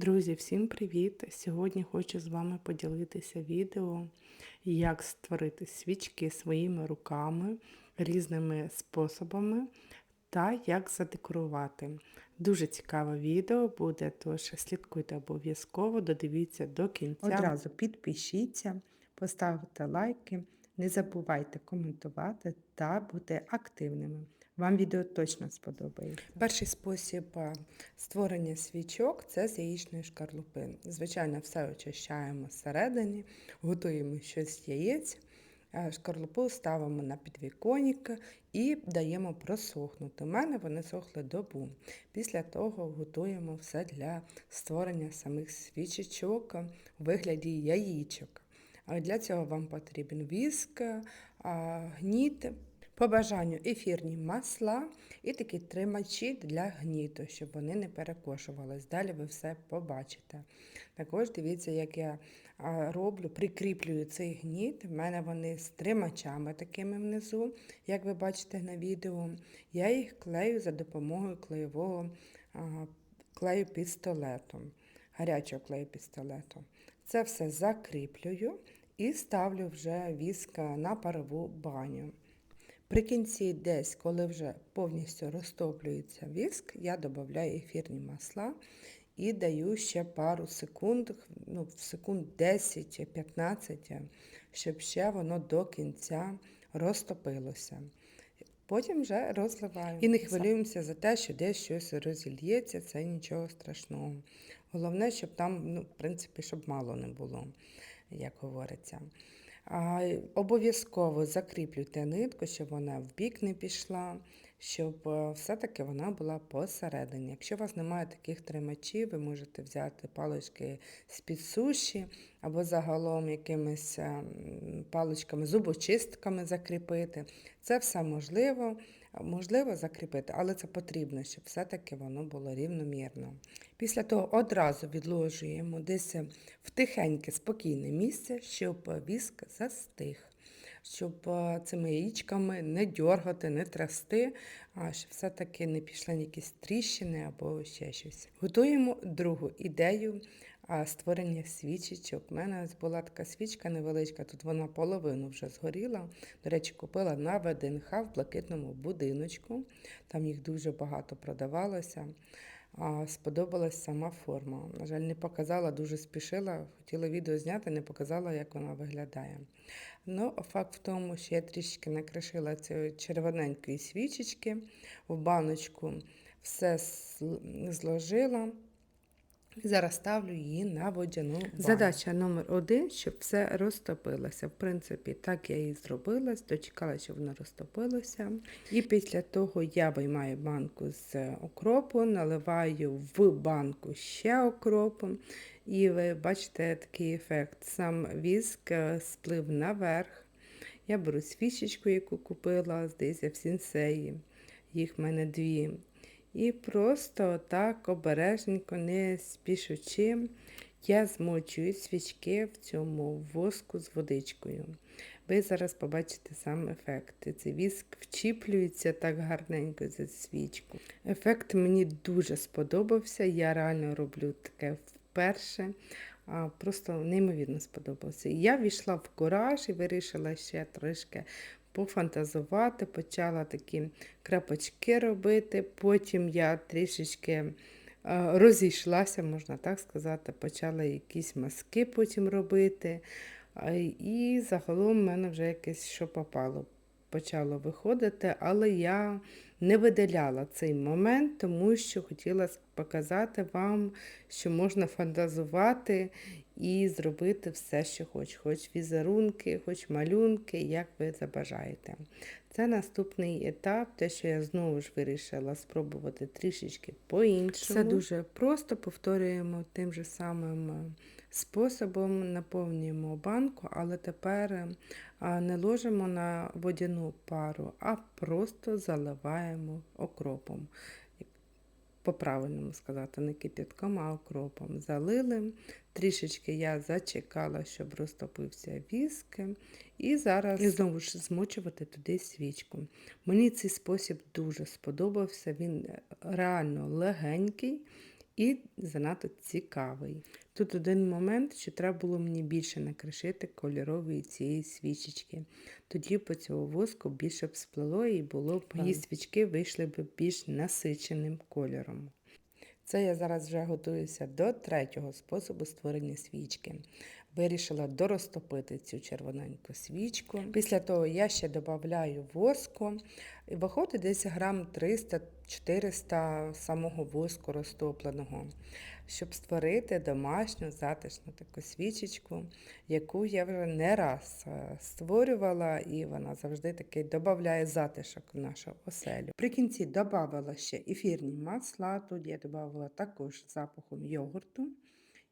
Друзі, всім привіт! Сьогодні хочу з вами поділитися відео, як створити свічки своїми руками різними способами та як задекорувати. Дуже цікаве відео буде, тож слідкуйте обов'язково, додивіться до кінця. Одразу підпишіться, поставте лайки, не забувайте коментувати та бути активними. Вам відео точно сподобається. Перший спосіб створення свічок це з яєчної шкарлупи. Звичайно, все очищаємо всередині, готуємо щось з яєць, шкарлупу ставимо на підвіконник і даємо просохнути. У мене вони сохли добу. Після того готуємо все для створення самих свічечок у вигляді яєчок. А Для цього вам потрібен віск, гніт, по бажанню ефірні масла і такі тримачі для гніту, щоб вони не перекошувались. Далі ви все побачите. Також дивіться, як я роблю, прикріплюю цей гніт. У мене вони з тримачами такими внизу, як ви бачите на відео. Я їх клею за допомогою клеєвого клею пістолетом, гарячого клею пістолету. Це все закріплюю і ставлю вже віск на парову баню. При кінці, десь, коли вже повністю розтоплюється віск, я додаю ефірні масла і даю ще пару секунд, ну, секунд 10 чи 15, щоб ще воно до кінця розтопилося. Потім вже розливаю. І не хвилюємося за те, що десь щось розільється, це нічого страшного. Головне, щоб там, ну, в принципі, щоб мало не було, як говориться. Обов'язково закріплюйте нитку, щоб вона в бік не пішла, щоб е, все-таки вона була посередині. Якщо у вас немає таких тримачів, ви можете взяти палички з-під суші або загалом якимись ем, паличками, зубочистками закріпити. Це все можливо, можливо закріпити, але це потрібно, щоб все-таки воно було рівномірно. Після того одразу відложуємо десь в тихеньке, спокійне місце, щоб віск застиг. Щоб е, цими яєчками не дьоргати, не трясти, а щоб все-таки не пішли якісь тріщини або ще щось. Готуємо другу ідею створення свічечок. У мене була така свічка невеличка, тут вона половину вже згоріла. До речі, купила на ВДНХ в блакитному будиночку. Там їх дуже багато продавалося. Сподобалась сама форма. На жаль, не показала, дуже спішила, хотіла відео зняти, не показала, як вона виглядає. Ну, факт в тому, що я трішки накришила цієї червоненької свічечки в баночку, все зложила. Зараз ставлю її на водяну баню. Задача номер один, щоб все розтопилося. В принципі, так я і зробила, дочекала, щоб воно розтопилося. І після того я виймаю банку з окропу, наливаю в банку ще окропу. І ви бачите такий ефект. Сам віск е, сплив наверх. Я беру свічечку, яку купила, здається, в сінсеї. Їх в мене дві. І просто так обережненько, не спішучи, я змочую свічки в цьому воску з водичкою. Ви зараз побачите сам ефект. Цей віск вчіплюється так гарненько за свічку. Ефект мені дуже сподобався. Я реально роблю таке вперше. Просто неймовірно сподобався. Я війшла в кураж і вирішила ще трошки пофантазувати, почала такі крапочки робити. Потім я трішечки е, розійшлася, можна так сказати, почала якісь маски потім робити. І загалом в мене вже якесь що попало. Почало виходити, але я не видаляла цей момент, тому що хотіла показати вам, що можна фантазувати і зробити все, що хоч, хоч візерунки, хоч малюнки, як ви забажаєте. Це наступний етап, те, що я знову ж вирішила спробувати трішечки по-іншому. Це дуже просто повторюємо тим же самим е, способом, наповнюємо банку, але тепер е, не ложимо на водяну пару, а просто заливаємо окропом по-правильному сказати, не кипятком, а окропом. Залили. Трішечки я зачекала, щоб розтопився віск. І зараз і знову ж змочувати туди свічку. Мені цей спосіб дуже сподобався, він реально легенький. І занадто цікавий. Тут один момент, що треба було мені більше накришити кольорової цієї свічечки. Тоді по цього воску більше б сплело і було б мої свічки вийшли б більш насиченим кольором. Це я зараз вже готуюся до третього способу створення свічки. Вирішила дорозтопити цю червоненьку свічку. Після того я ще додаю воску. І виходить десь грам 300-400 самого воску розтопленого, щоб створити домашню затишну таку свічечку, яку я вже не раз е, створювала, і вона завжди таки додає затишок в нашу оселю. При кінці додавала ще ефірні масла, тут я додавала також запахом йогурту.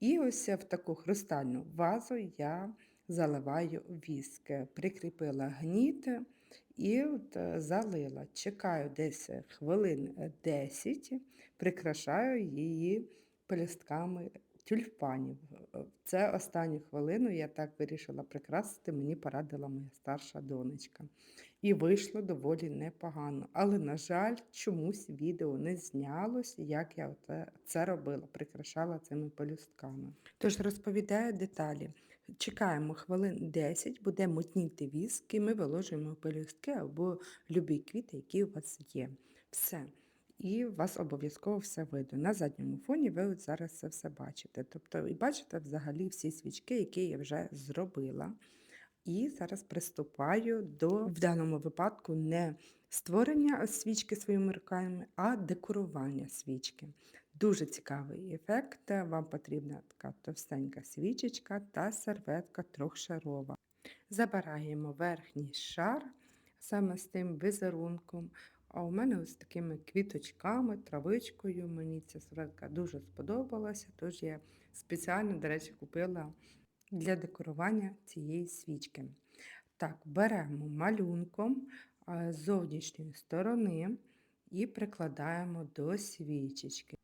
І ось в таку хрустальну вазу я заливаю віск, прикріпила гніт і от е, залила. Чекаю десь хвилин е, 10, прикрашаю її пелюстками тюльпанів. Е, Це останню хвилину я так вирішила прикрасити, мені порадила моя старша донечка. І вийшло доволі непогано. Але, на жаль, чомусь відео не знялось, як я це робила, прикрашала цими пелюстками. Тож розповідаю деталі. Чекаємо хвилин 10, буде мутніти віск, ми виложуємо пелюстки або любі квіти, які у вас є. Все. І у вас обов'язково все видно. На задньому фоні ви от зараз це все бачите. Тобто, і бачите взагалі всі свічки, які я вже зробила. І зараз приступаю до, в даному випадку, не створення свічки своїми руками, а декорування свічки. Дуже цікавий ефект. Вам потрібна така товстенька свічечка та серветка трьохшарова. Забираємо верхній шар саме з тим візерунком. А у мене ось такими квіточками, травичкою. Мені ця серветка дуже сподобалася, тож я спеціально, до речі, купила для декорування цієї свічки. Так, беремо малюнком з зовнішньої сторони і прикладаємо до свічечки.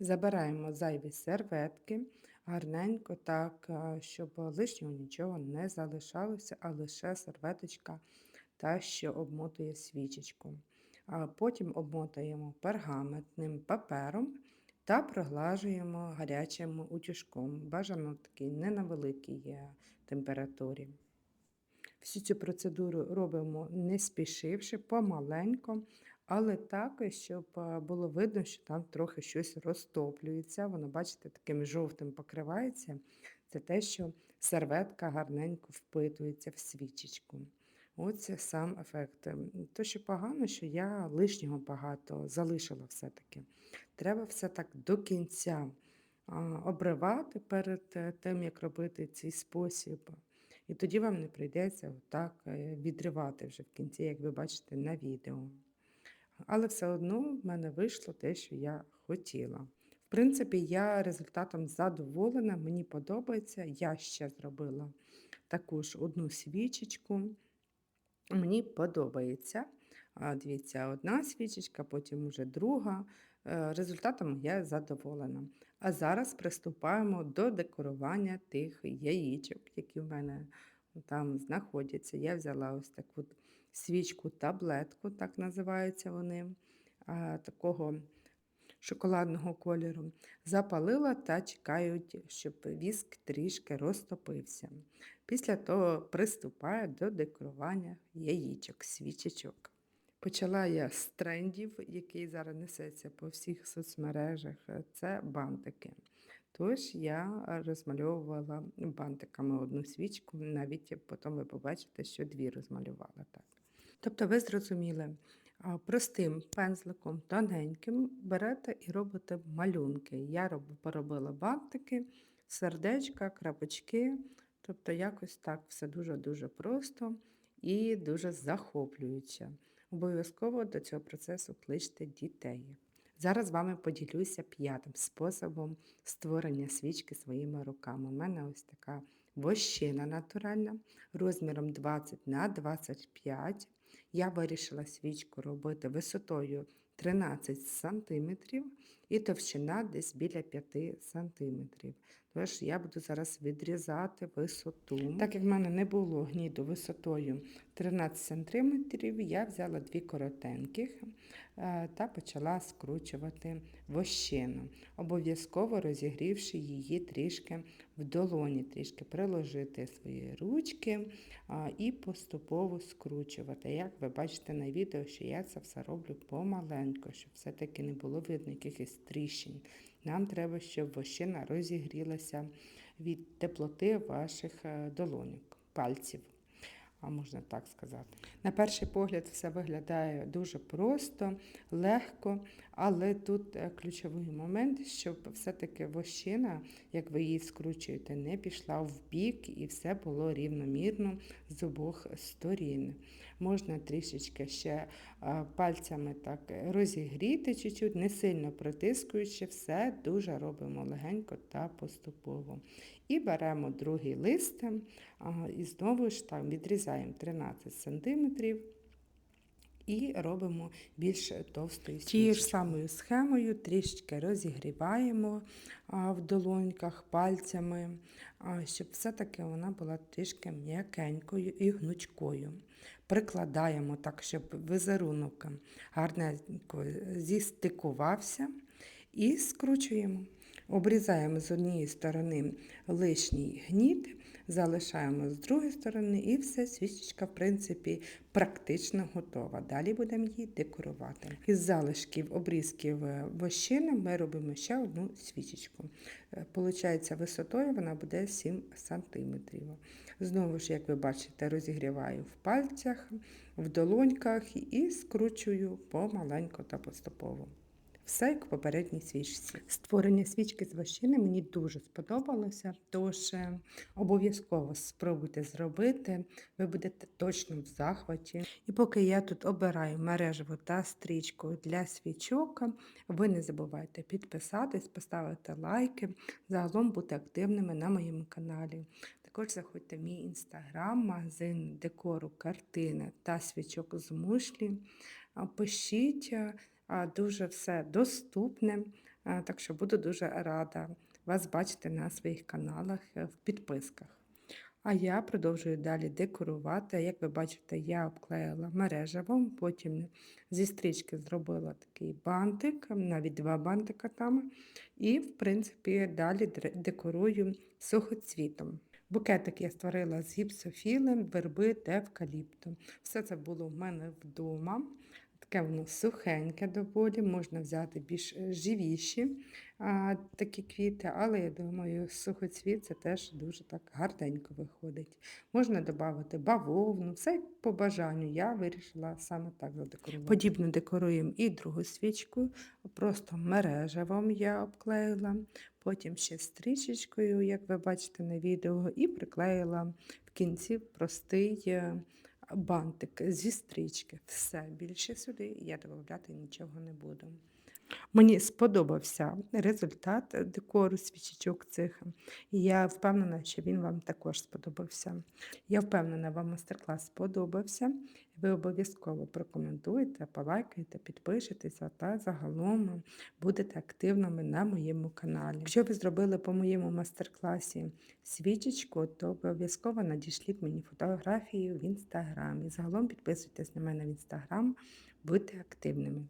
Забираємо зайві серветки, гарненько так, щоб лишнього нічого не залишалося, а лише серветочка та, що обмотує свічечку. Потім обмотуємо пергаментним папером та проглажуємо гарячим утюжком. Бажано такий не на великій е, температурі. Всю цю процедуру робимо не спішивши, помаленько, але так, щоб е, було видно, що там трохи щось розтоплюється. Воно, бачите, таким жовтим покривається. Це те, що серветка гарненько впитується в свічечку. Оце сам ефект. Ем, То, що погано, що я лишнього багато залишила все-таки. Треба все так до кінця обривати перед е, тим, як робити цей спосіб. І тоді вам не прийдеться отак е, відривати вже в кінці, як ви бачите на відео. Але все одно в мене вийшло те, що я хотіла. В принципі, я результатом задоволена, мені подобається. Я ще зробила також одну свічечку. Мені подобається. Дивіться, одна свічечка, потім уже друга. Е, Результатом я задоволена. А зараз приступаємо до декорування тих яєчок, які в мене там знаходяться. Я взяла ось таку свічку таблетку, так називаються вони, такого шоколадного кольору. Запалила та чекають, щоб віск трішки розтопився. Після того приступаю до декорування яєчок, свічечок. Почала я з трендів, який зараз несеться по всіх соцмережах. Це бантики. Тож я розмальовувала бантиками одну свічку, навіть потім ви побачите, що дві розмалювала так. Тобто, ви зрозуміли, простим пензликом тоненьким берете і робите малюнки. Я роб- поробила бантики, сердечка, крапочки. Тобто, якось так все дуже-дуже просто і дуже захоплююче. Обов'язково до цього процесу кличте дітей. Зараз з вами поділюся п'ятим способом створення свічки своїми руками. У мене ось така вощина натуральна розміром 20 на 25. Я вирішила свічку робити висотою 13 см і товщина десь біля 5 см. Тож я буду зараз відрізати висоту. Так як в мене не було гніду висотою 13 см, я взяла дві коротеньких. е, та почала скручувати вощину, обов'язково розігрівши її трішки в долоні, трішки приложити свої ручки і поступово скручувати. Як ви бачите на відео, що я це все роблю помаленько, щоб все-таки не було видно якихось тріщин. Нам треба, щоб вощина розігрілася від теплоти ваших е, долоньок, пальців. А можна так сказати. На перший погляд все виглядає дуже просто, легко, але тут е, ключовий момент, щоб все-таки вощина, як ви її скручуєте, не пішла в бік і все було рівномірно з обох сторін. Можна трішечки ще е, пальцями так розігріти чуть-чуть, не сильно притискуючи, все дуже робимо легенько та поступово. І беремо другий лист і знову ж так відрізаємо 13 см і робимо більш товстою Тією ж самою схемою трішки розігріваємо в долоньках пальцями, щоб все-таки вона була трішки м'якенькою і гнучкою. Прикладаємо так, щоб візерунок гарненько зістикувався і скручуємо. Обрізаємо з однієї сторони лишній гніт, залишаємо з другої сторони, і все, свічечка, в принципі, практично готова. Далі будемо її декорувати. Із залишків обрізків е, вощини ми робимо ще одну свічечку. Е, Получається, висотою вона буде 7 см. Знову ж, як ви бачите, розігріваю в пальцях, в долоньках і скручую помаленько та поступово. Все як в попередній свічці. Створення свічки з вощини мені дуже сподобалося, тож е, обов'язково спробуйте зробити, ви будете точно в захваті. І поки я тут обираю мережево та стрічку для свічок, ви не забувайте підписатись, поставити лайки, загалом бути активними на моєму каналі. Також заходьте в мій інстаграм, магазин декору, картини та свічок з мушлі. Пишіть, а, дуже все доступне, так що буду дуже рада вас бачити на своїх каналах е, в підписках. А я продовжую далі декорувати. Як ви бачите, я обклеїла мережевом, потім зі стрічки зробила такий бантик, навіть два бантика там. І, в принципі, далі декорую сухоцвітом. Букетик я створила з гіпсофілем, верби та евкаліпту. Все це було в мене вдома. Таке воно сухеньке доволі, можна взяти більш е, живіші а, такі квіти, але я думаю, сухоцвіт це теж дуже так гарненько виходить. Можна додати бавовну, все по бажанню. Я вирішила саме так задекорувати. Подібно декоруємо і другу свічку, просто мережевом я обклеїла, потім ще стрічечкою, як ви бачите на відео, і приклеїла в кінці простий. Бантик зі стрічки. Все, більше сюди я додати нічого не буду. Мені сподобався результат декору свічечок цих, і я впевнена, що він вам також сподобався. Я впевнена, вам майстер-клас сподобався. Ви обов'язково прокоментуєте, полайкаєте, підпишетеся та загалом будете активними на моєму каналі. Якщо ви зробили по моєму майстер-класі свічечку, то обов'язково надішліть мені фотографію в інстаграмі. Загалом підписуйтесь на мене в інстаграм, будьте активними.